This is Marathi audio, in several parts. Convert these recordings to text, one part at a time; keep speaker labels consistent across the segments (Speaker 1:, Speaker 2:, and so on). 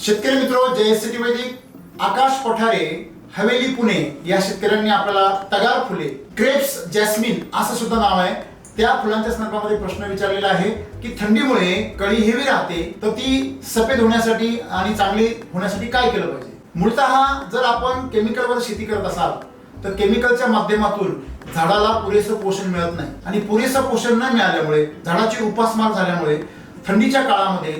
Speaker 1: शेतकरी मित्र जयसिटी त्रिवेदी आकाश पठारे हवेली पुणे या शेतकऱ्यांनी आपल्याला तगार फुले क्रेप्स जॅस्मिन असं सुद्धा नाव आहे. त्या फुलांच्या संदर्भामध्ये प्रश्न विचारलेला आहे की थंडीमुळे कळी हेवी राहते तर ती सफेद होण्यासाठी आणि चांगली होण्यासाठी काय केलं पाहिजे? मूळतः जर आपण केमिकलवर शेती करत असाल तर केमिकलच्या माध्यमातून झाडाला पुरेसं पोषण मिळत नाही. आणि पुरेसं पोषण न मिळाल्यामुळे झाडाची उपासमार झाल्यामुळे थंडीच्या काळामध्ये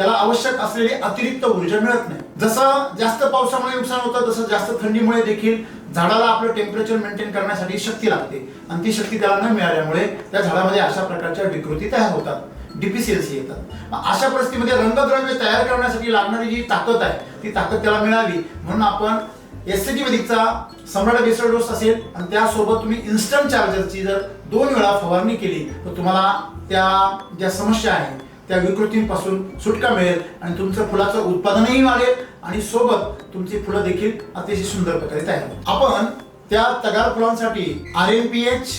Speaker 1: त्याला आवश्यक असलेली अतिरिक्त ऊर्जा मिळत नाही. जसं जास्त पावसामुळे नुकसान होतं तसं जास्त थंडीमुळे देखील झाडाला आपलं टेम्परेचर मेंटेन करण्यासाठी शक्ती लागते. आणि ती शक्ती त्याला न मिळाल्यामुळे त्या झाडामध्ये अशा प्रकारच्या विकृती तयार होतात. डिफिशियन्सी येतात. अशा परिस्थितीमध्ये रंगद्रव्य तयार करण्यासाठी लागणारी जी ताकद आहे ती ताकद त्याला मिळावी. म्हणून आपण एस वेदिकचा सम्राट बेसर डोस असेल आणि त्यासोबत तुम्ही इन्स्टंट चार्जरची जर दोन वेळा फवारणी केली तर तुम्हाला त्या ज्या समस्या आहेत त्या विकृतींपासून सुटका मिळेल आणि तुमचं फुलाचं उत्पादनही वाढेल आणि सोबत तुमची फुलं देखील अतिशय सुंदर प्रकारे तयार होईल आपण त्या तगार फुलांसाठी R M P H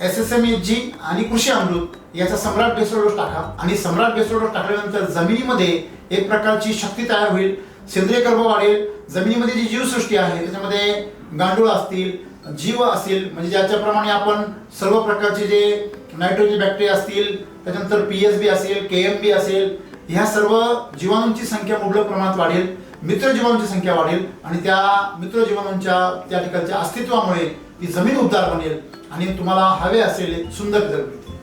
Speaker 1: S S M H G आणि कृषी अमृत याचा सम्राट बेसळ डोस टाका आणि सम्राट बेसळ डोस टाकल्यानंतर जमिनीमध्ये एक प्रकारची शक्ती तयार होईल सेंद्रिय कर्म वाढेल जमिनीमध्ये जी जीवसृष्टी आहे त्याच्यामध्ये गांडूळ असतील जीव असतील म्हणजे ज्याच्याप्रमाणे आपण सर्व प्रकारचे जे नायट्रोजन बॅक्टेरिया असतील त्याच्यानंतर पी एस बी असेल के एम बी असेल ह्या सर्व जीवाणूंची संख्या मुबलक प्रमाणात वाढेल मित्र जीवाणूंची संख्या वाढेल आणि त्या मित्र जीवाणूंच्या त्या ठिकाणच्या अस्तित्वामुळे ती जमीन उबदार बनेल आणि तुम्हाला हवे असेल सुंदर जग मिळतील